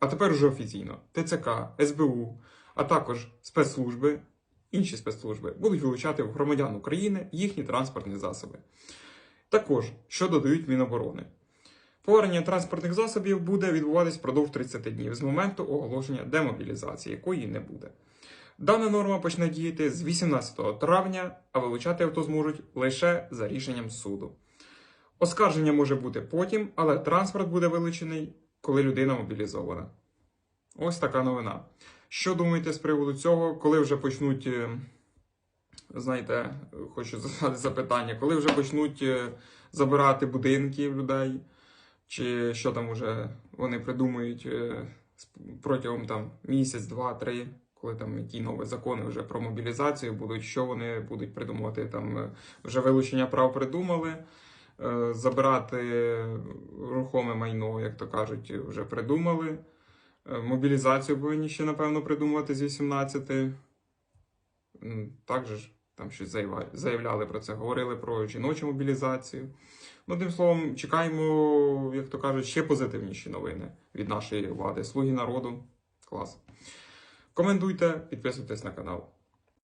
а тепер уже офіційно ТЦК, СБУ, а також спецслужби, інші спецслужби будуть вилучати в громадян України їхні транспортні засоби. Також, що додають Міноборони. Повернення транспортних засобів буде відбуватись впродовж 30 днів з моменту оголошення демобілізації, якої не буде. Дана норма почне діяти з 18 травня, а вилучати авто зможуть лише за рішенням суду. Оскарження може бути потім, але транспорт буде вилучений, коли людина мобілізована. Ось така новина. Що думаєте з приводу цього, коли вже почнуть, е, знаєте, хочу задати запитання, коли вже почнуть е, забирати будинки людей, чи що там уже вони придумають е, протягом там місяць, два, три, коли там які нові закони вже про мобілізацію будуть, що вони будуть придумувати там вже вилучення прав придумали. Е, Забирати рухоме майно, як то кажуть, вже придумали. Е, Мобілізацію повинні ще, напевно, придумувати з 18. М, Також ж там щось заявляли про це, говорили про жіночу мобілізацію. Ну, одним словом, чекаємо, як то кажуть, ще позитивніші новини від нашої влади. Слуги народу. Клас. Коментуйте, підписуйтесь на канал.